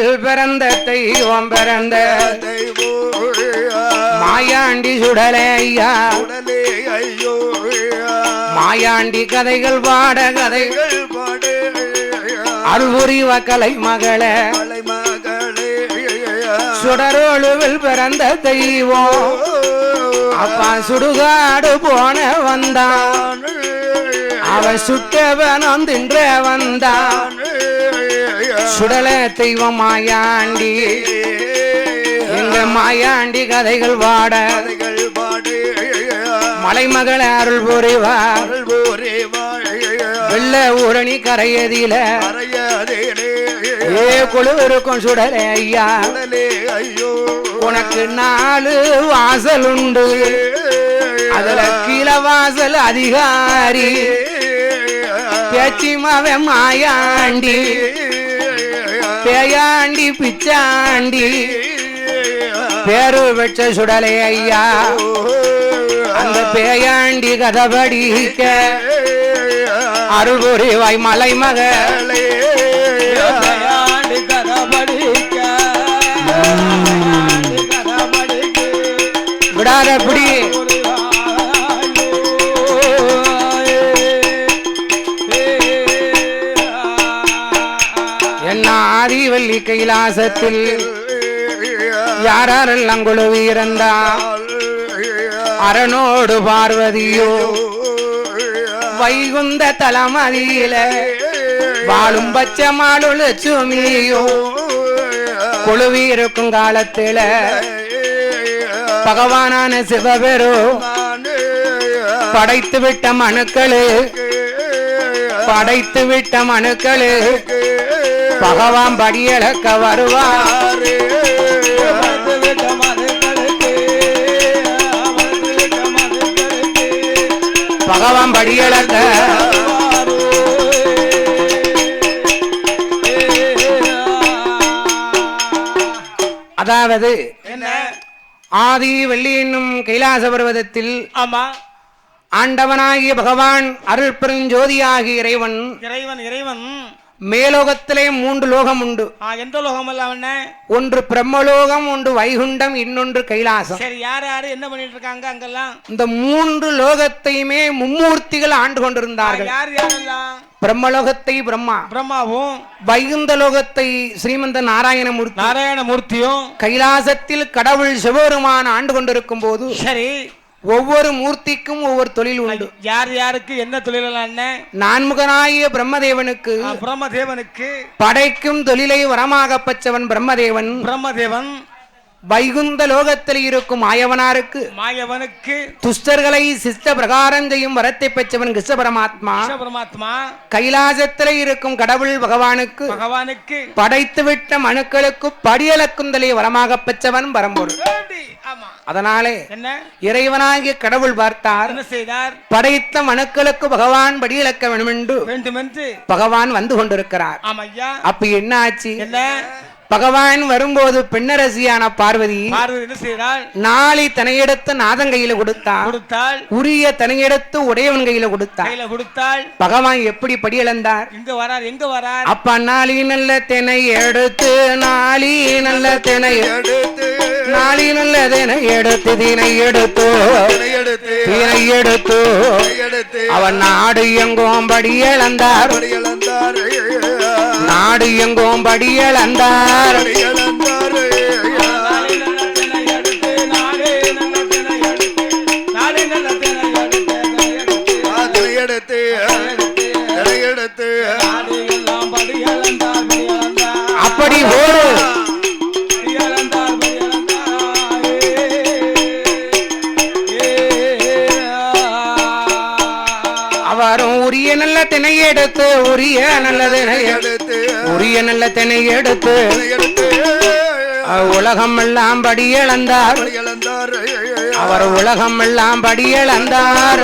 பிறந்த தெய்வம் பிறந்த மாயாண்டி சுடலே ஐயா. ஐயோ மாயாண்டி கதைகள் பாட கதைகள் பாடு அருள்புரிவ கலை மகளே. சுடரோழுவில் பிறந்த தெய்வம். அப்பா சுடுகாடு போன வந்தான். அவன் சுட்டவனும் தின்ற வந்தான். சுடல தெய்வம் மாயாண்டி எங்க மாயாண்டி கதைகள் வாட மலைமகள் அருள் போரேவா. அருள் வெள்ள ஊரணி கரையதில. ஏ குழு இருக்கும் சுடலே ஐயா. ஐயோ உனக்கு நாலு வாசல் உண்டு அதுல கீழ வாசல் அதிகாரி. பேச்சிமாவே மாயாண்டி. பேயாண்டி பிச்சாண்டி. பேரு வச்ச சுடலே ஐயா. அந்த பேயாண்டி கதபடிக்க ஆண்டு கதபடிக்க விடாத பிடி கைலாசத்தில் யாரெல்லாம் குழுவி இருந்தா அரணோடு பார்வதியோ? வைகுந்த தலமதியில வாழும் பச்சை மாடு லட்சுமியோ குழுவி இருக்கும் காலத்தில பகவானான சிவபெரு படைத்து விட்ட மனுக்களு படைத்து விட்ட மனுக்களு பகவான் படியளக்க வருவார். பகவான் படியளக்க அதாவது என்ன? ஆதி வெள்ளி என்னும் கைலாச பர்வதத்தில் ஆமா. ஆண்டவனாகிய பகவான் அருள் பெருஞ்சோதியாகிய இறைவன் இறைவன் இறைவன். மேலோகத்திலே மூன்று லோகம் உண்டு எந்த லோகம் அவன ஒன்று பிரம்மலோகம் ஒன்று வைகுண்டம் இன்னொன்று கைலாசம். சரி யார் யாரு என்ன பண்ணிட்டு இருக்காங்க அங்கெல்லாம்? இந்த மூன்று லோகத்தையுமே மும்மூர்த்திகள் ஆண்டு கொண்டிருந்தார்கள். யார் யாரெல்லாம்? பிரம்மலோகத்தை பிரம்மா பிரம்மாவும் வைகுந்த லோகத்தை ஸ்ரீமந்த நாராயணமூர்த்தி. நாராயணமூர்த்தியும் கைலாசத்தில் கடவுள் சிவபெருமான் ஆண்டு கொண்டிருக்கும் போது சரி ஒவ்வொரு மூர்த்திக்கும் ஒவ்வொரு தொழில் உண்டு. யார் யாருக்கு என்ன என்ன? நான்முகனாகிய பிரம்மதேவனுக்கு பிரம்மதேவனுக்கு படைக்கும் தொழிலை வரமாக பெற்றவன் பிரம்மதேவன். பிரம்மதேவன் வைகுந்த லோகத்தில் இருக்கும் மாயவனாருக்கு மாயவனுக்கு துஷ்டர்களை சிஸ்ட பிரகாரம் செய்யும் வரத்தை பெற்றவன் கிருஷ்ண பரமாத்மா பரமாத்மா கைலாசத்தில் இருக்கும் கடவுள் பகவானுக்கு பகவானுக்கு படைத்துவிட்ட மனுக்களுக்கு படியலக்குந்தலை வரமாக பெற்றவன் பரம்பொருள். அதனாலே என்ன? இறைவனாகிய கடவுள் பார்த்தார். என்ன செய்தார்? படைத்த மனுக்களுக்கு பகவான் படியலக்க வேண்டுமென்று வேண்டுமென்று பகவான் வந்து கொண்டிருக்கிறார். ஆமா ஐயா அப்ப என்ன ஆச்சு என்ன? பகவான் வரும்போது பெண்ணரசியான பார்வதி நாளை தனையெடுத்து நாதன் கையில கொடுத்தார் கொடுத்தாள். உரிய தனையெடுத்து உடையவன் கையில கொடுத்தார் கையில கொடுத்தாள். பகவான் எப்படி படியளந்தார்? இங்க வரார் எங்க வரார்? அப்ப நாளி நல்ல தினை எடுத்து நாளி நல்ல தினை எடுத்து நாளி நல்ல தினை எடுத்து தினை எடுத்து தினை எடுத்து. அவன் நாடு எங்கும் படியளந்தார். இழந்தார் நாடு எங்கும் படியளந்தார். இழந்தார் எடுத்து உரிய நல்ல தினை எடுத்து உரிய நல்ல தினை எடுத்து உலகம் எல்லாம் படியளந்தார் இழந்தார். அவர் உலகம் எல்லாம் படியளந்தார்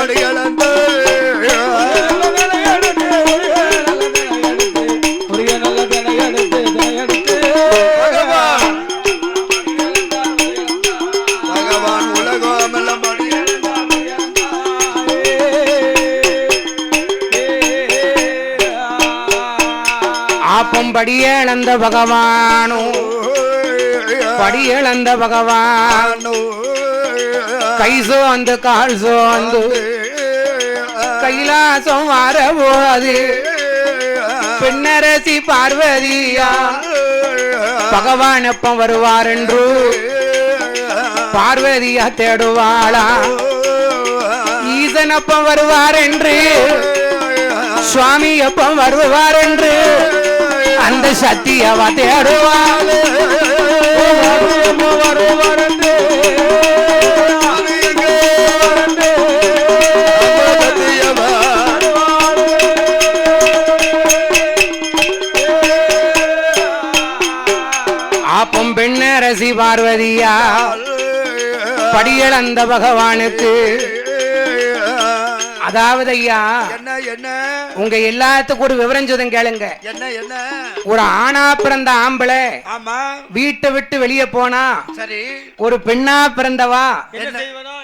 படியளந்த பகவானும் படியளந்த பகவான்? கை சோந்து கால் சோந்து கைலாசம் வரபோது பின்னரசி பார்வதியா? பகவான் எப்ப வருவார் என்று பார்வதியா தேடுவாளா? ஈசன் அப்ப வருவார் என்று சுவாமி எப்ப வருவார் என்று அந்த சத்தியவா தேடுவாள் ஆப்பம் பெண்ணரசி பார்வதியா படியளந்த பகவானுக்கு. அதாவது ஐயா என்ன என்ன? உங்க எல்லாத்துக்கும் ஒரு விவரம் சொல்லுங்க கேளுங்க. என்ன என்ன? ஒரு ஆணா பிறந்த ஆம்பளை ஆமா. வீட்டை விட்டு வெளியே போனா சரி. ஒரு பெண்ணா பிறந்தவா? என்ன செய்யணும்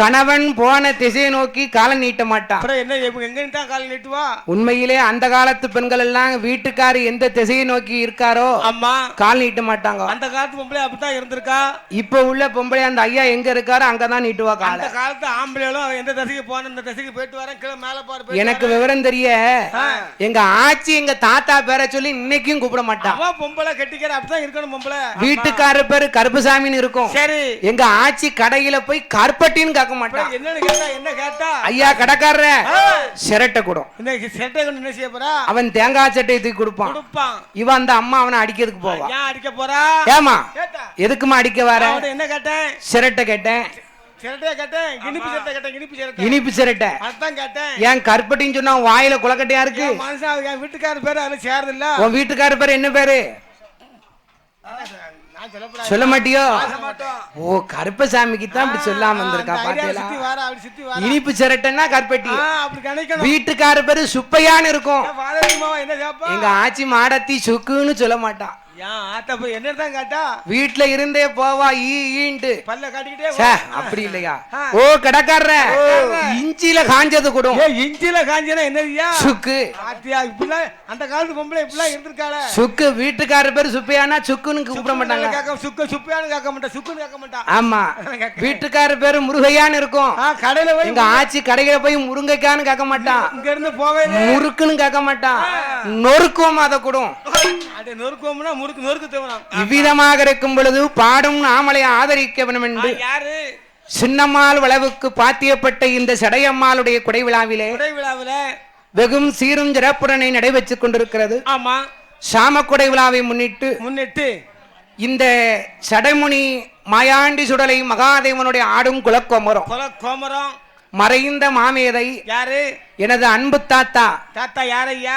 கணவன் போன திசையை நோக்கி காலை நீட்ட மாட்டான். அப்புறம் என்ன இப்ப எங்க தான் கால் நீட்டுவா? உண்மையிலே அந்த காலத்து பெண்கள் எல்லாம் வீட்டுக்காரு எந்த திசையை நோக்கி இருக்காரோ அம்மா கால் நீட்ட மாட்டாங்க. அந்த காலத்து பொம்பளை அப்படித்தான் இருந்திருக்கா? இப்ப உள்ள பொம்பளை அந்த ஐயா எங்க இருக்காரோ அங்கதான் நீட்டுவா அந்த காலை காலத்து ஆம்பளைகளும் எந்த திசைக்கு போன இந்த திசைக்கு போயிட்டு வரேன் கீழே மேல பாரு எனக்கு. விவரம் தெரிய எங்க ஆச்சி எங்க தாத்தா பேரை சொல்லி இன்னைக்கும் கூப்பிட மாட்டான். பொம்பளை கட்டிக்கிற அப்படித்தான் இருக்கணும் பொம்பளை. வீட்டுக்காரர் பேரு கருப்புசாமின்னு இருக்கும். சரி. எங்க ஆச்சி கடையில போய் கருப்பட்டின்னு கேட்க மாட்டான் அப்புறம் என்னன்னு கேட்டா என்ன கேட்டா? ஐயா கடைக்காரர ஆ. சிரட்டை கூடும் இந்த செட்டை கொண்டு என்ன செய்ய போறா? அவன் தேங்காய் சட்டையை தூக்கி கொடுப்பான். கொடுப்பான். இவன் அந்த அம்மா அவனை அடிக்கிறதுக்கு போவா. ஏன் அடிக்க போறா? ஏமா எதுக்குமா அடிக்க வர? என்ன கேட்டேன்? சிரட்டை கேட்டேன். இனிப்பு சிரட்டை ஏன் கருப்பட்டின்னு சொன்னா வாயில குளக்கட்டையா இருக்கு? வீட்டுக்காரர் பேரு அதுல சேருது இல்ல உன் வீட்டுக்காரர் பேர் என்ன பேரு? சொல்ல மாட்டியோ? ஓ கருப்பசாமிக்கு தான் அப்படி சொல்லாம வந்திருக்கா பாத்தீங்களா. இனிப்பு சிரட்டைன்னா கருப்பட்டி. வீட்டுக்காரர் பேரு சுப்பையான்னு இருக்கும்? எங்க ஆச்சி மாடத்தி சுக்குன்னு சொல்ல மாட்டான் ஏன் போய் என்னதான் கேட்டா? வீட்டுல இருந்தே போவா ஈ ஈன்ட்டு பல்ல காட்டிக்கிட்டே. அப்படி இல்லையா. ஓ கடைக்காரர இஞ்சில காஞ்சது ஏய், இஞ்சில காஞ்சனா என்னதுயா? சுக்கு ஆத்தியா, இப்படிலாம் அந்த காலத்து பொம்பளை இப்படிலாம் இருந்திருக்காளே. சுக்கு வீட்டுக்காரர் பேரு சுப்பையானா சுக்குன்னு கூப்பிட மாட்டாங்க கேட்க- சுக்கு சுப்பியான்னு கேட்க மாட்டா, சுக்குன்னு கேட்க மாட்டா. ஆமா வீட்டுக்காரர் பேரு முருகையான்னு இருக்கும் கடையில போய் எங்க ஆச்சி கடையில போய் முருங்கைக்கான்னு கேட்க மாட்டான் இங்க இருந்து போவே. முறுக்குன்னு கேட்க மாட்டான் நொறுக்கும் அதை அது நொறுக்குவோம்னா முறுக்கு நொறுக்கு. இவ்விதமாக இருக்கும் பொழுது பாடும் நாமலை ஆதரிக்க வேண்டும் என்று யாரு? சின்னம்மாள் வளவுக்கு பாத்தியப்பட்ட இந்த சடையம்மாளுடைய குடை விழாவிலே வெகும் சீரும் சிறப்புடனை நடைபெற்றுக் கொண்டிருக்கிறது. ஆமா. சாமக்குடை விழாவை முன்னிட்டு முன்னிட்டு இந்த சடைமுனி மாயாண்டி சுடலை மகாதேவனுடைய ஆடும் குலக்கோமரம். கொல கோமரம் மறைந்த மாமேதை யாரு? எனது அன்பு தாத்தா. தாத்தா யாரையா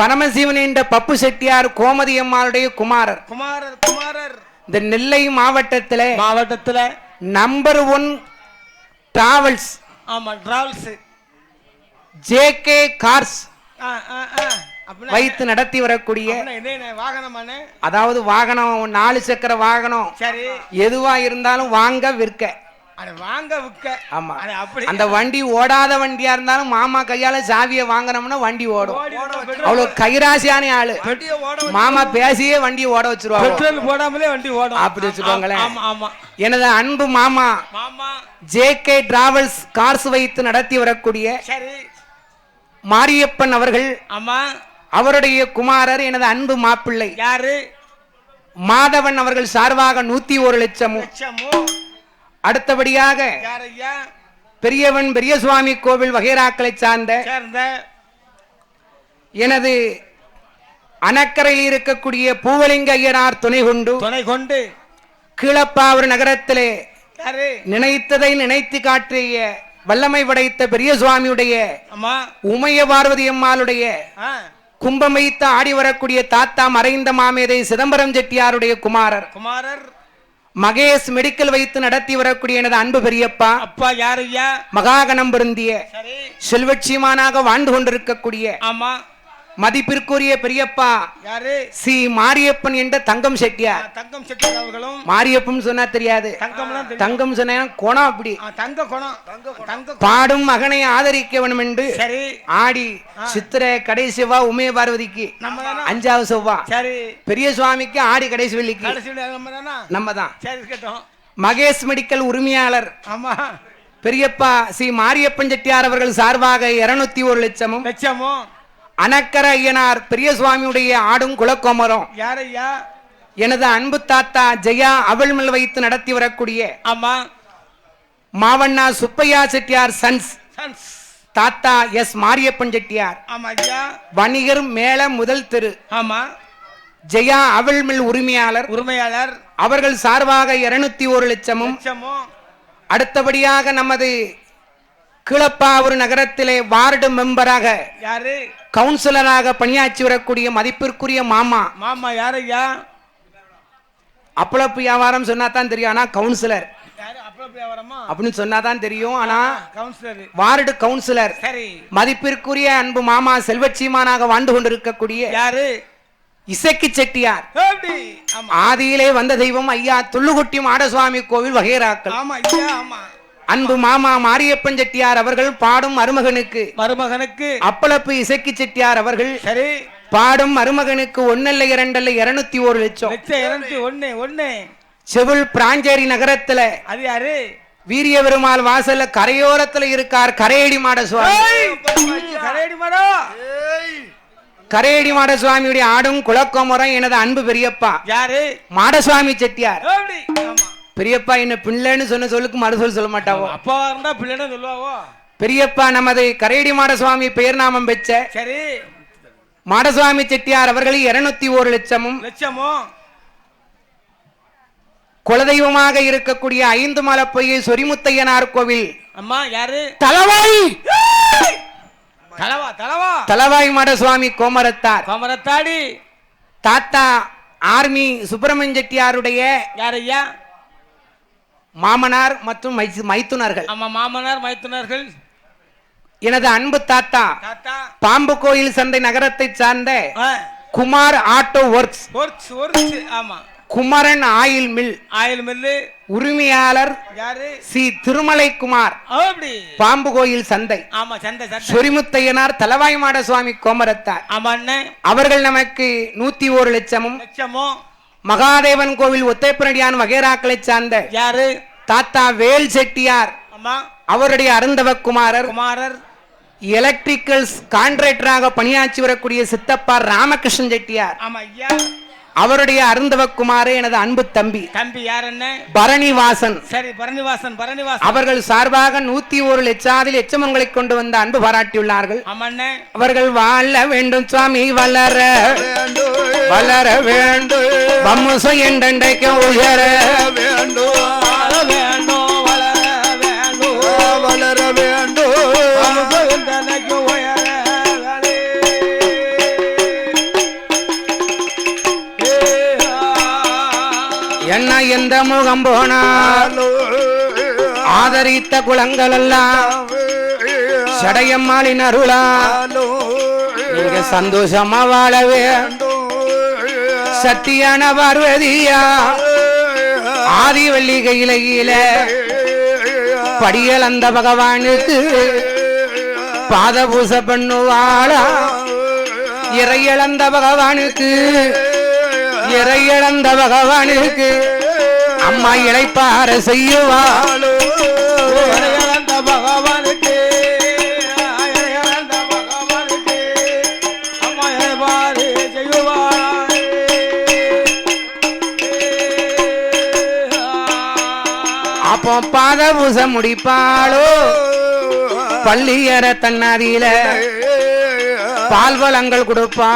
பரமசிவன் என்ற பப்பு செட்டியார் கோமதி அம்மாளுடைய குமாரர். குமாரர் குமாரர். இந்த நெல்லை மாவட்டத்திலே மாவட்டத்துல. Number one travels. ஆமா டிராவல்ஸ். ஜே கே கார்ஸ் வைத்து நடத்தி வரக்கூடிய அதாவது வாகனம் நாலு சக்கர வாகனம். எதுவா இருந்தாலும் வாங்க விற்க. வாங்க ஆமா. அப்படி. அந்த வண்டி ஓடாத வண்டியா இருந்தாலும் மாமா கையால சாவியை வாங்கினோம்னா வண்டி ஓடும். அவ்வளவு கைராசியான ஆளு. மாமா பேசியே வண்டி ஓட வச்சிருவாங்க. பெட்ரோல் போடாமலே வண்டி ஓடும். அப்படி வச்சுக்கோங்களேன். ஆமா ஆமா. எனது அன்பு மாமா. மாமா. ஜே கே டிராவல்ஸ் கார்ஸ் வைத்து நடத்தி வரக்கூடிய சரி. மாரியப்பன் அவர்கள் ஆமா. அவருடைய குமாரர் எனது அன்பு மாப்பிள்ளை. யாரு? மாதவன் அவர்கள் சார்பாக நூத்தி ஒரு லட்சமும் லட்சமோ. அடுத்தபடியாக பெரியவன் பெரியசுவாமி கோவில் வகைராக்களை சார்ந்த எனது அணக்கரையில் இருக்கக்கூடிய பூவலிங்க ஐயனார் துணை கொண்டு துணை கொண்டு கீழப்பாவூர் நகரத்திலே நினைத்ததை நினைத்து காட்டிய வல்லமை படைத்த பெரிய சுவாமியுடைய உமைய பார்வதி அம்மாளுடைய ஆ. கும்பம் வைத்து ஆடி வரக்கூடிய தாத்தா மறைந்த மாமேதை சிதம்பரம் செட்டியாருடைய குமாரர். குமாரர். மகேஷ் மெடிக்கல் வைத்து நடத்தி வரக்கூடிய எனது அன்பு பெரியப்பா. அப்பா யார் ஐயா? மகாகணம் பொருந்திய செல்வட்சியமானாக வாழ்ந்து கொண்டிருக்கக்கூடிய ஆமா. மதிப்பிற்குரிய பெரியப்பா. யாரு? சி. மாரியப்பன் என்ற தங்கம் செட்டியார். தங்கம் செட்டியார் அவர்களும். மாரியப்பன் சொன்னா தெரியாது. தங்கம் சொன்னா குணம் அப்படி. தங்க குணம். தங்க பாடும் மகனை ஆதரிக்க வேண்டும் என்று சரி. ஆடி சித்திரை கடைசி செவ்வா உமைய பார்வதிக்கு. நம்ம தானா? அஞ்சாவது செவ்வா. சரி. பெரிய சுவாமிக்கு ஆடி கடைசி வெள்ளிக்கு. கடைசி நம்ம தானா? நம்ம தான். சரி கேட்டோம் மகேஷ் மெடிக்கல் உரிமையாளர். ஆமா. பெரியப்பா சி. மாரியப்பன் செட்டியார் அவர்கள் சார்பாக இருநூத்தி ஒரு லட்சமும் லட்சமும். அனக்கர ஐயனார் பெரிய சுவாமியுடைய ஆடும் குலக்கோமரம். யாரையா? எனது அன்பு தாத்தா ஜெயா அவள்மல் வைத்து நடத்தி வரக்கூடிய ஆமா. மாவண்ணா சுப்பையா செட்டியார் சன்ஸ். சன்ஸ். தாத்தா எஸ் மாரியப்பன் செட்டியார். ஆமா ஐயா வணிகர் மேல முதல் தெரு. ஆமா. ஜெயா அவள்மில் உரிமையாளர். உரிமையாளர். அவர்கள் சார்பாக இருநூத்தி ஒரு லட்சமும். லட்சமும் அடுத்தபடியாக நமது கீழப்பாவூர் நகரத்திலே வார்டு மெம்பராக யாரு? கவுன்சிலராக பணியாற்றி வரக்கூடிய மதிப்பிற்குரிய மாமா. மாமா யாரையா? அப்பளப்பு வியாபாரம் சொன்னா தான் தெரியும் ஆனா கவுன்சிலர். அப்படின்னு சொன்னா தான் தெரியும் ஆனா கவுன்சிலர். Ward councillor. சரி. மதிப்பிற்குரிய அன்பு மாமா செல்வச்சீமானாக வாழ்ந்து கொண்டிருக்கக்கூடிய யாரு? இசக்கி செட்டியார். ஆதியிலே வந்த தெய்வம் ஐயா துள்ளுகுட்டி மாடசுவாமி கோவில் வகைராக்கள் ஆமா ஐயா ஆமா. அன்பு மாமா மாரியப்பன் செட்டியார் அவர்கள் பாடும் மருமகனுக்கு. மருமகனுக்கு. அப்பளப்பு இசக்கி செட்டியார் அவர்கள் சரி. பாடும் மருமகனுக்கு ஒன்னல்ல இரண்டல்ல இருநூத்தி ஒரு லட்சம். இருநூத்தி ஒண்ணு ஒண்ணு. செவில் பிராஞ்சேரி நகரத்துல அது யாரு? வீரிய பெருமாள் வாசல்ல கரையோரத்துல இருக்கார் கரையடி மாட சுவாமி கரையடி மரம் கரையடி மாட சுவாமியுடைய ஆடும் குலக்கோமரம் எனது அன்பு பெரியப்பா. யாரு? மாடசுவாமி செட்டியார். பெரியப்பா என்ன பிள்ளைன்னு சொன்ன சொல்லுக்கு மறுசொல் சொல்ல மாட்டாவோ? அப்பா இருந்தா பிள்ளைன்னு சொல்லுவாவோ? பெரியப்பா நமது கரையடி மாடசுவாமி பெயர் நாமம் பெற்ற சரி. மாடசுவாமி செட்டியார் அவர்கள் இருநூத்தி ஒரு லட்சமும் லட்சமும் குலதெய்வமாக இருக்கக்கூடிய ஐந்து மலை பொய்யை சொரிமுத்தையனார் கோவில். அம்மா யாரு? தலவாய்! தலவா தலவா? தலவாய் மாடசுவாமி கோமரத்தார். கோமரத்தாடி. தாத்தா ஆர்மி சுப்பிரமணிய செட்டியாருடைய யாரையா மாமனார் மற்றும் மைத்துனர்கள். ஆமா மாமனார் மைத்துனர்கள். எனது அன்பு தாத்தா பாம்பு கோயில் சந்தை நகரத்தை சார்ந்த Kumar auto works. Works works ஆமா. Kumaran oil mill. Oil mill. உரிமையாளர் யாரு? சி. திருமலை குமார் அப்படி. பாம்பு கோயில் சந்தை. ஆமா சந்தை சொரிமுத்தையனார் தலவாய் மாட சுவாமி கோமரத்தார். ஆமா அவர்கள் நமக்கு நூத்தி ஒரு லட்சமும் லட்சமும். மகாதேவன் கோவில் ஒத்தைப்பனடியான் வகைராக்களை சார்ந்த யாரு? தாத்தா வேல் செட்டியார் ஆமா அவருடைய அருந்தவ குமாரர். குமாரர். எலக்ட்ரிக்கல்ஸ் கான்ட்ராக்டராக பணியாற்றி வரக்கூடிய சித்தப்பா ராமகிருஷ்ணன் செட்டியார். ஆமா ஐயா. அவருடைய அருந்தவ குமாரே எனது அன்பு தம்பி. தம்பி யார் என்ன பரணிவாசன். சரி பரணிவாசன் பரணிவாசன். அவர்கள் சார்பாக நூத்தி ஒரு லட்சாதில் எச்சமங்களை கொண்டு வந்த அன்பு பாராட்டியுள்ளார்கள். அவர்கள் வாழ வேண்டும் சுவாமி வளர. வளர வேண்டும். வம்சம் என்றென்றைக்கு உயர. வேண்டும் வேண்டும். முகம் போனார் ஆதரித்த குளங்கள் எல்லாம் சடையம்மாளின் அருளா. நீங்க சந்தோஷமா வாழவே. சத்தியான பார்வதியா. ஆதி கையில கீழ படியல் அந்த பகவானுக்கு பாத பூச பண்ணுவாளா. இறையளந்த பகவானுக்கு இறையளந்த பகவானுக்கு அம்மா இளைப்பார செய்யுவா. இறையளந்த பகவானுக்கு இறையளந்த பகவானுக்கு அம்மா எவ்வாறு செய்வாய்? அப்போ பாத பூச முடிப்பாளோ? பள்ளியற தன்னாதியில பால் வளங்கள் கொடுப்பா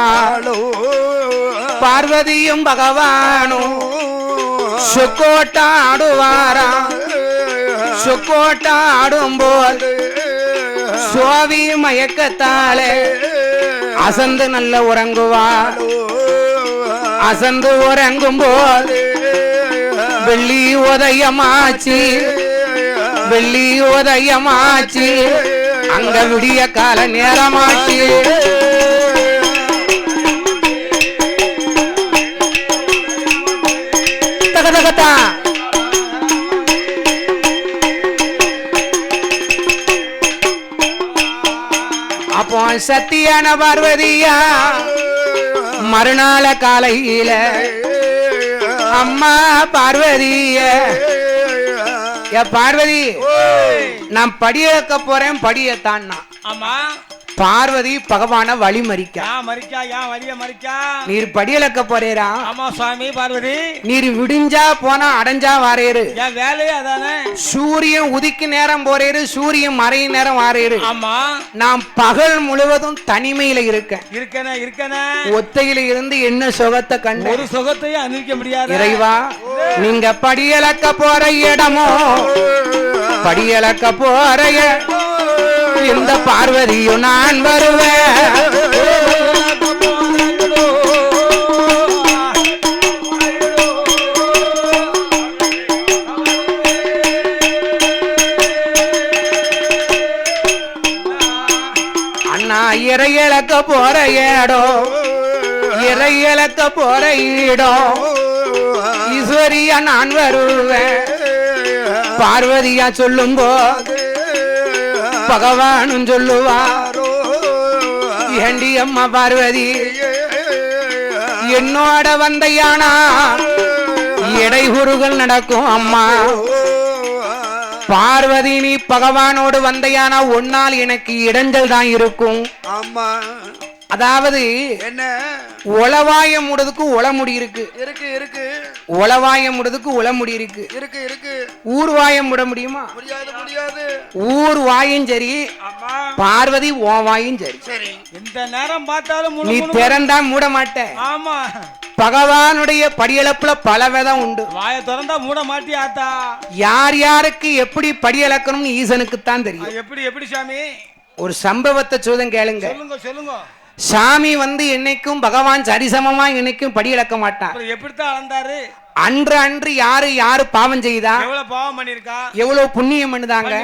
பார்வதியும் பகவானும் சொக்கோட்டா ஆடுவாரா சொக்கோட்டா ஆடும்போது சுவாவி மயக்கத்தாலே அசந்து நல்ல உறங்குவா. அசந்து உறங்கும் போது வெள்ளி உதயமாச்சு. வெள்ளி உதயமாச்சு. அங்க விடிய கால நேரமாச்சு. ஜாதகத்தான் அப்போ சத்தியான பார்வதியா மறுநாள காலையில அம்மா பார்வதிய பார்வதி நான் படியக்க போறேன் படியத்தான் ஆமா. பார்வதி பகவான வழிமறிக்க ஏன் மறிக்கா ஏன் வழிய மறிக்கா. நீர் படியலக்க போறேரா ஆமா சுவாமி பார்வதி. நீர் விடிஞ்சா போனா அடைஞ்சா வாரேரு என் வேலையே அதானே. சூரியன் உதிக்கு நேரம் போறேரு சூரியன் மறையும் நேரம் வாரேரு ஆமா. நான் பகல் முழுவதும் தனிமையில இருக்கேன். இருக்கனே இருக்கனே. ஒத்தையில இருந்து என்ன சுகத்தை கண்டு? ஒரு சுகத்தையும் அனுபவிக்க முடியாது. இறைவா நீங்க படியலக்க போற இடமோ? படியலக்க போற இந்த பார்வதியும் நான் நான் வருவேன். அண்ணா இறை இழக்க போற ஏடோ இறை இழக்க போற ஈடோ ஈஸ்வரியா நான் வருவேன். பார்வதியா சொல்லும்போ பகவானும் சொல்லுவா ஏண்டி அம்மா பார்வதி? என்னோட வந்தையானா? இடைகுறுகள் நடக்கும் அம்மா. பார்வதி நீ பகவானோடு வந்தையானா? ஒன்னால் எனக்கு இடைஞ்சல் தான் இருக்கும். ஆமா. அதாவது என்ன? உளவாயம் முடுறதுக்கு உளமுடி இருக்கு. இருக்கு இருக்கு. உளவாயம் முடுறதுக்கு உளமுடி இருக்கு. இருக்கு இருக்கு. ஊர்வாயம் முட முடியுமா? முடியாது முடியாது. ஊர் வாயும் சரி ஆமா. பார்வதி ஓ வாயும் சரி. சரி. எந்த நேரம் பார்த்தாலும் நீ. திறந்தா மூட மாட்ட. ஆமா. பகவானுடைய படியளப்புல பல விதம் உண்டு. வாயை திறந்தா மூட மாட்டி ஆத்தா? யார் யாருக்கு எப்படி படியளக்கணும்னு ஈசனுக்கு தான் தெரியும் எப்படி எப்படி சாமி? ஒரு சம்பவத்தை சூதம் கேளுங்க. சொல்லுங்க சொல்லுங்க. சாமி வந்து என்னைக்கும் பகவான் சரிசமமா என்னைக்கும் படியளக்க மாட்டான் அப்புறம் எப்படித்தான் அளந்தாரு? அன்று அன்று யாரு யாரு பாவம் செய்தா? எவ்வளவு பாவம் பண்ணிருக்கா எவ்வளவு புண்ணியம் பண்ணுதாங்க?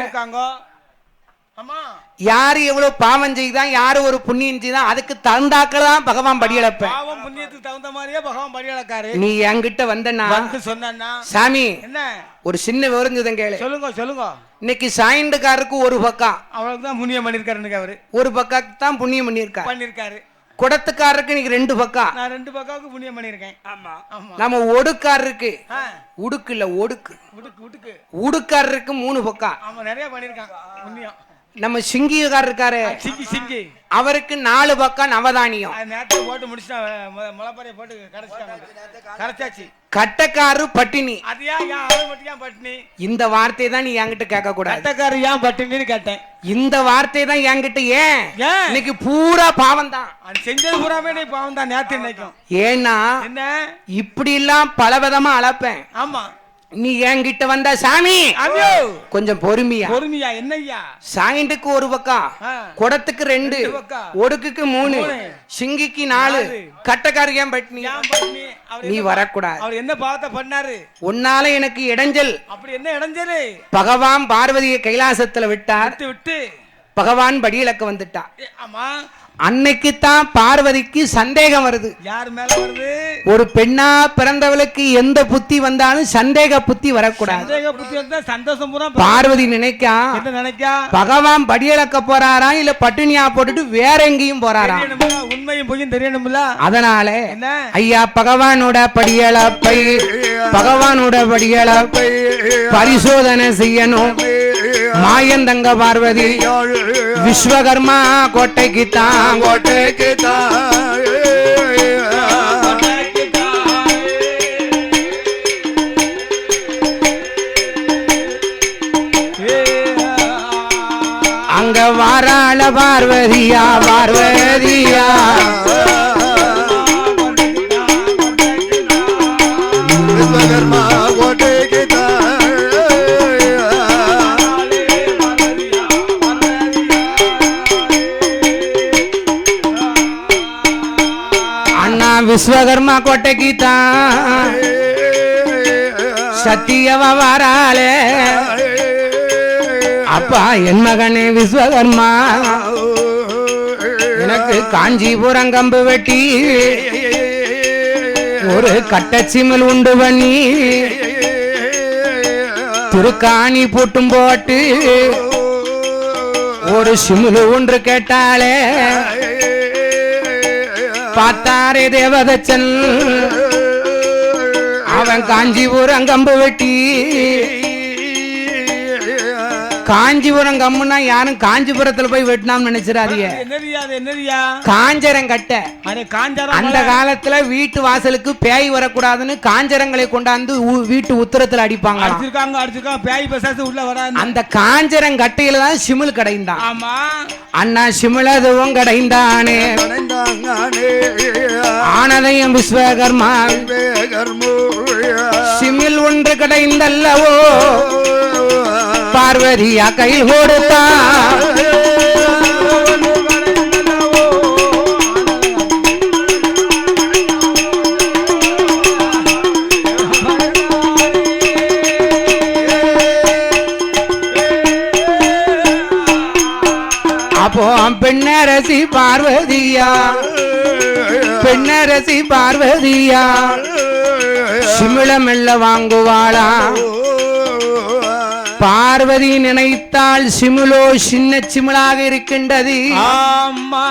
யாரு எவ்வளவு பாவம் செய்தா யாரு ஒரு புண்ணியம் செய்தா அதுக்கு தகுந்தாக்கள் தான் பகவான் படியளப்பேன் பாவம் புண்ணியத்துக்கு தகுந்த மாதிரியே பகவான் படி அளக்காரு நீ என்கிட்ட வந்தனா வந்து சொன்னா சாமி என்ன? ஒரு சின்ன கேளு. சொல்லுங்க சொல்லுங்க. இன்னைக்கு சாயண்டுக்காரருக்கு ஒரு பக்கம். அவளுக்கு தான் புண்ணியம் பண்ணிருக்காருன்னு அவரு ஒரு பக்கம் தான் புண்ணியம் பண்ணியிருக்கா பண்ணிருக்காரு குடத்துக்காரருக்கு இன்னைக்கு ரெண்டு பக்கம். நான் ரெண்டு பக்காவுக்கு புண்ணியம் பண்ணிருக்கேன் ஆமா. ஆமா. நம்ம ஒடுக்காரருக்கு. ஆ, உடுக்கு இல்ல ஒடுக்கு. விட்டுக்கு விட்டுக்கு உடுக்காரருக்கு மூணு பக்கம். ஆமா நிறைய பண்ணிருக்கான் புண்ணியம். நம்ம சிங்கியக்காரர் இருக்காரு. சிங்கி சிங்கி. அவருக்கு நாலு பக்கம் நவதானியம். நேரத்தை போட்டு முடிச்சுட்டா முளைப்பாறையை போட்டு கரைச்சிட்டாங்க. கரைச்சாச்சு. கட்டக்காரு பட்டினி. அது ஏன் ஏன் அவன் மட்டும் ஏன் பட்டினி? இந்த வார்த்தையை தான் நீ என்கிட்ட கேட்க கூடாது கட்டக்காரு ஏன் பட்டினின்னு கேட்டேன். இந்த வார்த்தை தான் என்கிட்ட ஏன்? இன்னைக்கு பூரா பாவம் தான் அது செஞ்சது பூராமே நீ பாவம் தான் நேத்து இன்னைக்கும். ஏன்னா என்ன? இப்படி எல்லாம் பல விதமா அளப்பேன். ஆமா. நீ என்கிட்ட வந்த சாமி கொஞ்சம் பொறுமையா. பொறுமையா என்னய்யா? சாயிண்டுக்கு ஒரு பக்கம். குடத்துக்கு ரெண்டு. ஒடுக்குக்கு மூணு. சிங்கிக்கு நாலு நாலு. கட்டக்காரு ஏன் பட்டினி ஏன் பட்டினி அவர் நீ வரக்கூடாது. அவர் என்ன பாவத்தை பண்ணாரு? உன்னால எனக்கு இடைஞ்சல். அப்படி என்ன இடைஞ்சரு பகவான் பார்வதியை கைலாசத்துல விட்டார். விட்டு விட்டு. பகவான் படியிலக்க வந்துட்டா. ஆமா. அன்னைக்கு தான் பார்வதிக்கு சந்தேகம் வருது. யார் மேல வருது? ஒரு பெண்ணா பிறந்தவளுக்கு எந்த புத்தி வந்தாலும் சந்தேக புத்தி வரக்கூடாது. சந்தேக புத்தி வந்தா சந்தோஷம் பூரா ப- பார்வதி நினைக்கா? என்ன நினைக்கா? பகவான் படியளக்க போறாரா? இல்ல பட்டினியா போட்டுட்டு வேற எங்கேயும் போறாராம் தெரியணும்ல உண்மையும் பொய்யும் தெரியணும்ல. அதனால ஐயா பகவானோட படியளப்பை பகவானோட படியளப்பை பரிசோதனை செய்யணும். மாயந்தங்க பார்வதி விஸ்வகர்மா கோட்டைக்கு தான். கோட்டைக்கு அங்க வாராள பார்வதியா பார்வதியா. விஸ்வகர்மா கோட்டை கீதா சத்தியவ வாராளே. அப்பா என் மகனே விஸ்வகர்மா. எனக்கு காஞ்சிபுரம் கம்பு வெட்டி. ஒரு கட்டச்சிமல் உண்டு பண்ணி. திருக்காணி பூட்டும் போட்டு. ஒரு சிமுலு ஒன்று கேட்டாளே. பார்த்தாரே தேவதச்சன். அவன் காஞ்சிபுரம் கம்பு வெட்டி காஞ்சிபுரம் கம்முன்னா யாரும் காஞ்சிபுரத்துல போய் வெட்டினான்னு நினைச்சிடாதீங்க. என்னதியா அது என்னதியா காஞ்சரம் கட்ட. அடே காஞ்சாரம் அந்த காலத்துல வீட்டு வாசலுக்கு பேய் வரக்கூடாதுன்னு காஞ்சரங்களை கொண்டாந்து வீட்டு உத்தரத்துல அடிப்பாங்க அடிச்சிருக்காங்க அடிச்சிருக்காங்க. பேய் பசாசு உள்ள வராது. அந்த காஞ்சரம் கட்டையில தான் சிமிழ் கடைந்தான் ஆமா. அண்ணா சிமிழதுவும் கடைந்தானே. ஆனதையும் விஸ்வகர்மா. சிமிழ் ஒன்று கடைந்தல்லவோ. பார்வதியா கையில் கொடுத்தா அப்போ பெண்ணரசி பார்வதியா? பெண்ணரசி பார்வதியா? சிமிழமெல்ல வாங்குவாளா? பார்வதி நினைத்தால் சிமிழோ சின்ன சிமிழாக இருக்கின்றது. ஆமா.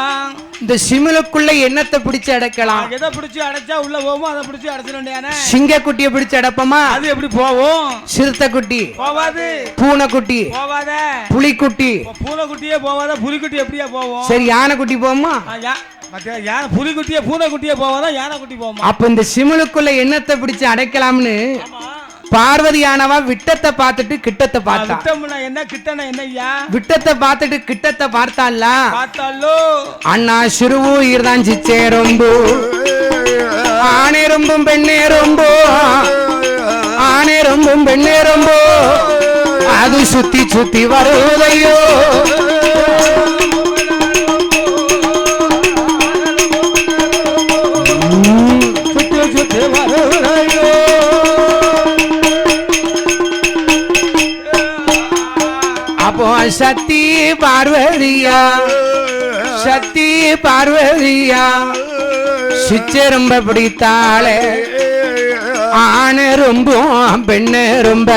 இந்த சிமிழுக்குள்ள என்னத்தை பிடிச்சு அடக்கலாம்? எதை பிடிச்சி அடைச்சா உள்ள போவோமோ அதை பிடிச்சி அடைச்சிட வேண்டியானே சிங்கக்குட்டியை பிடிச்சு அடப்பமா? அது எப்படி போகும்? சிறுத்தைக்குட்டி போவாது. பூனைக்குட்டி போவாத. புலிக்குட்டி. பூனைக்குட்டியே போவாத புலிக்குட்டி எப்படியா போவோம் சரி யானைக்குட்டி போமா ஆ, யா- பாத்தியா, யானை புலிக்குட்டியே பூனைக்குட்டியே போவாதா யானைக்குட்டி போமா அப்ப இந்த சிமிழுக்குள்ள என்னத்தை பிடிச்சு அடைக்கலாம்னு பார்வதியானவா விட்டத்தை பார்த்துட்டு கிட்டத்தை பார்த்தா? விட்டம்னா என்ன? கிட்டனா என்ன ஐயா? விட்டத்தை பார்த்துட்டு கிட்டத்தை பார்த்தால பார்த்தாலோ அண்ணா சிறுவூயிர் தான் சிச்சே ரொம்ப. ஆணே ரொம்பும் பெண்ணே ரொம்ப. ஆணே ரொம்பும் பெண்ணே ரொம்ப. அது சுத்தி சுத்தி வருவதையோ சக்தி பார்வதியா? சக்தி பார்வதியா? சிச்சை ரொம்ப பிடித்தாளே. ஆணு ரொம்ப பெண்ணு ரொம்ப.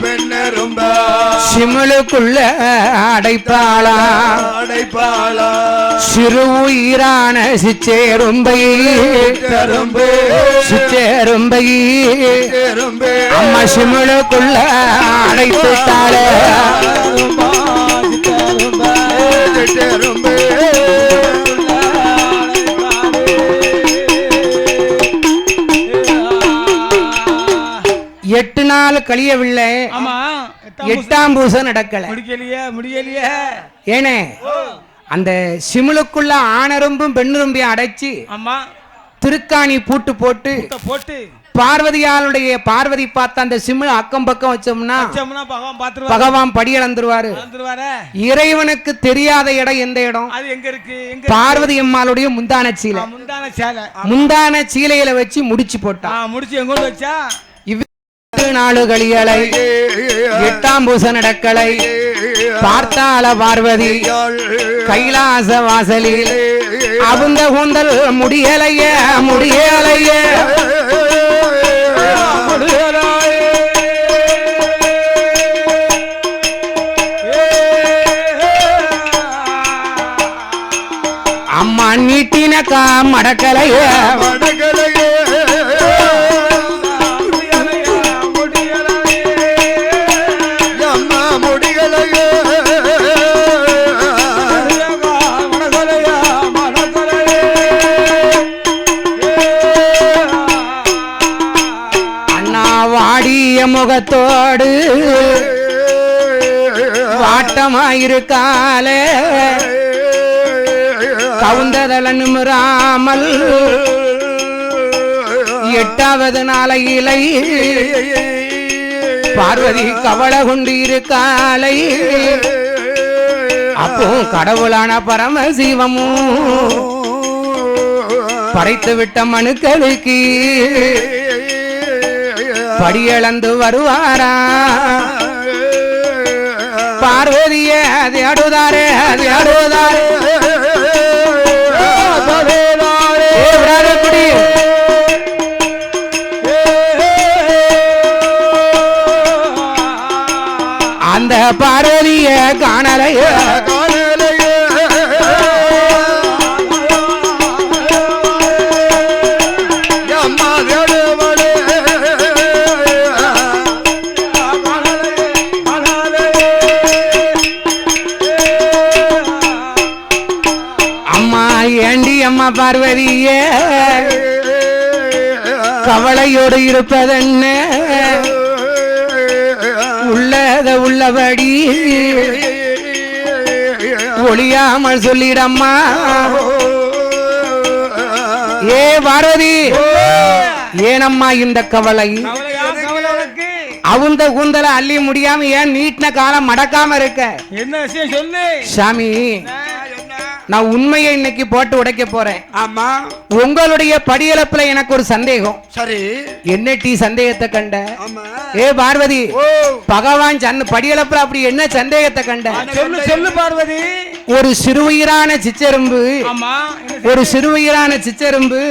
பெண்ண ரொம்ப. சிமிழுக்குள்ள அடைப்பாளா? அடைப்பாளா? சிறு உயிரான சிச்சேரும்பை சிச்சேரும்பை அம்மா சிமிழுக்குள்ள அடைத்துட்டாளே கழியவில்லை. ஆமா. எட்டாம் பூசம் நடக்கல. முடிக்கலையே முடியலையே. ஏனே அந்த சிமிழுக்குள்ள ஆணரும்பும் பெண்ணுரும்பையும் அடைச்சு ஆமா. திருக்காணி பூட்டு போட்டு போட்டு பார்வதியாளுடைய பார்வதி பார்த்த அந்த சிமிழ் அக்கம் பக்கம் வச்சோம்னா பகவான் படியளந்துருவாரு. வந்துருவாரே இறைவனுக்கு தெரியாத இடம் எந்த இடம்? எங்க எங்க பார்வதி அம்மாளுடைய முந்தான சீலை. முந்தான சேலை. முந்தான சீலையில வச்சு முடிச்சு போட்டான் முடிச்சு எங்கோடு வச்சா? நாளுகளியலை நாளு எட்டாம் பூச நடக்கலை பார்த்தால பார்வதி கைலாச வாசலில் அவுந்த கூந்தல் முடியலைய முடியலைய. அம்மா நீட்டினக்கா மடக்கலைய. மடக்க தோடு வாட்டமாயிருக்காலே. கவுந்ததல நிமிராமல் எட்டாவது நாளையிலை பார்வதி கவலை கொண்டு இருக்காலை. அப்போ கடவுளான பரமசிவமும் படைத்து விட்ட மனுக்களுக்கு படியளந்து வருவாரா? பார்வதிய அது அடுதாரே அது அடுதாரே. அந்த பார்வதிய காணலையே. பார்வதிய கவலையோடு இருப்பதென்ன? உள்ளத உள்ளபடி ஒளியாமல் சொல்லிடம்மா. ஏ பார்வதி ஏனம்மா இந்த கவலை? அவுந்த கூந்தல அள்ளி முடியாம ஏன் நீட்டின காலம் மடக்காம இருக்க? என்ன விஷயம் சொல்லு? சாமி நான் உண்மையை இன்னைக்கு போட்டு உடைக்க போறேன். ஆமா. உங்களுடைய படியளப்புல எனக்கு ஒரு சந்தேகம். சரி. என்ன டீ சந்தேகத்தை கண்ட? ஏ பார்வதி பகவான் சன் படியளப்புல அப்படி என்ன சந்தேகத்தை கண்ட? சொல்லு சொல்லு பார்வதி. ஒரு சிறுவுயிரான சிச்செரும்பு. ஒரு சிறுவுயிரான சிச்செரும்பு.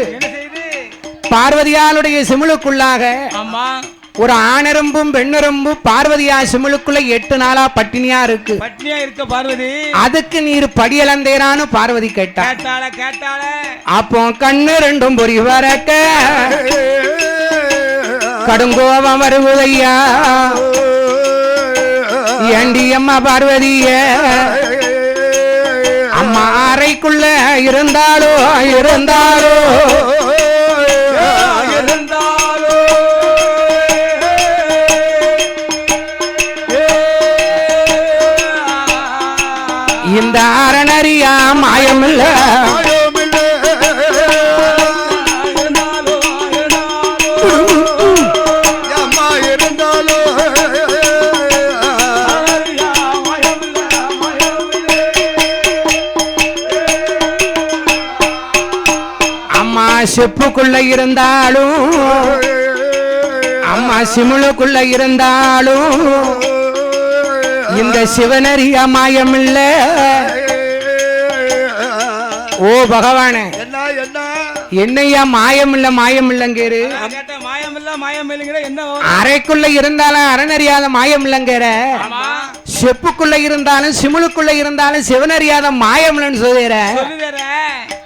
பார்வதியாளுடைய சிமிழுக்குள்ளாக ஆமா. ஒரு ஆணெரும்பும் பெண்ணெரும்பும் பார்வதியா சிமிழுக்குள்ள எட்டு நாளா பட்டினியா இருக்கு. பட்னியா இருக்க பார்வதி. அதுக்கு நீர் படியளந்தேரான்னு பார்வதி கேட்டா. கேட்டாள கேட்டாள. அப்போ கண்ணு ரெண்டும் பொறி வரக்க. கடுங்கோபம் வருவதையா? ஏண்டி அம்மா பார்வதிய. அம்மா அறைக்குள்ள இருந்தாலோ இருந்தாலோ. இந்த அரணறியா மாயமில்ல. அம்மா செப்புக்குள்ள இருந்தாலும் அம்மா சிமுளுக்குள்ள இருந்தாலும் இந்த சிவனறியா மாயமில்ல. ஓ பகவானே. என்ன என்ன? என்னையா மாயம் இல்ல மாயம் இல்லைங்கிற என்ன வரும்? அறைக்குள்ள இருந்தாலும் அரணறியாத மாயமில்லங்கிற. ஆமா. செப்புக்குள்ள இருந்தாலும் சிமுளுக்குள்ள இருந்தாலும் சிவனறியாத மாயமில்லன்னு சொல்லுற சொல்லுதேற.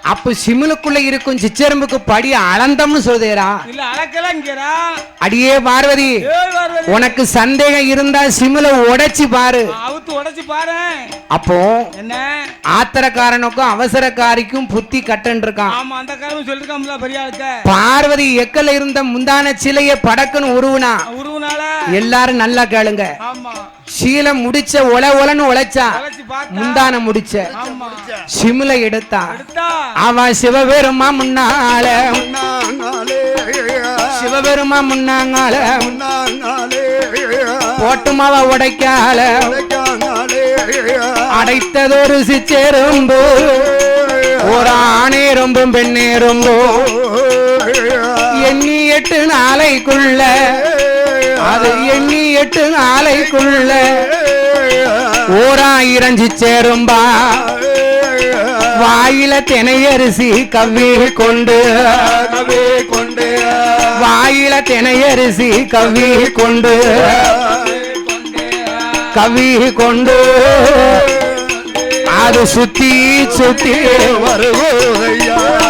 அப்ப சிமுளுக்குள்ள இருக்கும் சிச்செரும்புக்கு படி அளந்தம்னு இல்ல அளக்கலங்கிறா அடியே பார்வதி உனக்கு சந்தேகம் இருந்தா சிமுல உடைச்சு பாரு. அவுத்து உடைச்சு பாரு. அப்போ என்ன? ஆத்திரக்காரனுக்கும் அவசரக்காரிக்கும் புத்தி கட்டன் இருக்கான். ஆமா அந்த காலமும் சொல்லிருக்காம்ல பெரிய ஆளுக்க பார்வதி எக்கல இருந்த முந்தான சிலைய படக்குன்னு உருவுனா. உருவனால எல்லாரும் நல்லா கேளுங்க. ஆமா. சீலை முடிச்ச ஒல ஒலன்னு உழைச்சா உழைச்சு பார்த்தா. முந்தான முடிச்ச. சிமுல எடுத்தா. எடுத்தா. அவன் சிவபெருமா முன்னால. சிவபெருமா முன்னாங்கால போட்டுமாவ உடைக்கால. அடைத்ததொரு சிச்செரும்பு. ஒரு ஆணேரும்பும் பெண்ணேரும்பும் எண்ணி எட்டு நாளைக்குள்ள. அது எண்ணி எட்டு நாளைக்குள்ள ஓராயிரம் சேரும்பா. வாயில தினையரிசி கவ்வி கொண்டு. கொண்டு வாயில தினையரிசி கவ்வி கொண்டு. கவி கொண்டு. அது சுத்தி சுத்தி வருவோம் ஐயா.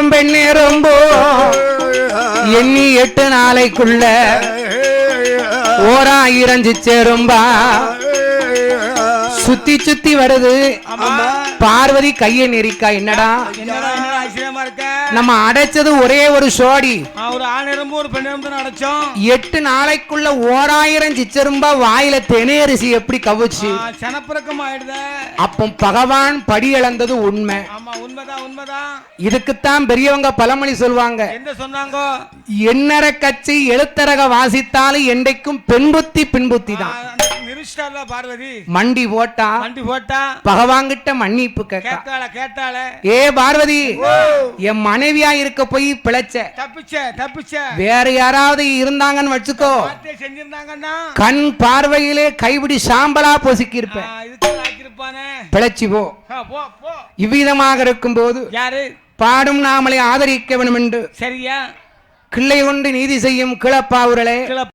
ஆணேரும்பும் பெண்ணேரும்பும் எண்ணி எட்டு நாளைக்குள்ள ஓராயிரம் சிச்சேரும்பா சுத்தி சுத்தி வருது. பார்வதி கையை நெரிக்கா என்னடா? நம்ம அடைச்சது ஒரே ஒரு சோடி. ஒரு ஆண் எறும்பு ஒரு பெண் எறும்பு தானே அடைச்சோம். எட்டு நாளைக்குள்ள ஓராயிரம் சிச்சரும்பா வாயில தெனையரிசி எப்படி கவுச்சு? சனப்பிறக்கம் ஆயிடுத. அப்போ பகவான் படி இழந்தது உண்மை. ஆமா உண்மைதான் உண்மைதான் இதுக்குத்தான் பெரியவங்க பழமொழி சொல்லுவாங்க எந்த சொன்னாங்கோ? எண்ணற கட்சி எழுத்தரக வாசித்தாலும் என்றைக்கும் பெண்புத்தி பின்புத்தி தான். பார்வதி? மண்டி போட்டா வண்டி போட்டா? பகவான்கிட்ட மன்னிப்பு கேட்டாள கேட்டாள? ஏ பார்வதி என் மனைவியா இருக்க போய் பிழைச்ச. தப்பிச்ச தப்பிச்ச. வேற யாராவது இருந்தாங்கன்னு வச்சுக்கோ. செஞ்சிருந்தாங்கன்னா? கண் பார்வையிலே கைபிடி சாம்பலா பொசுக்கி இருப்பேன் பிழைச்சி போ. இவ்விதமாக இருக்கும்போது யாரு? பாடும் நாமளை ஆதரிக்க வேண்டும் என்று சரியா? கிள்ளை கொண்டு நீதி செய்யும் கிளப்பாவுரலே. கிளப்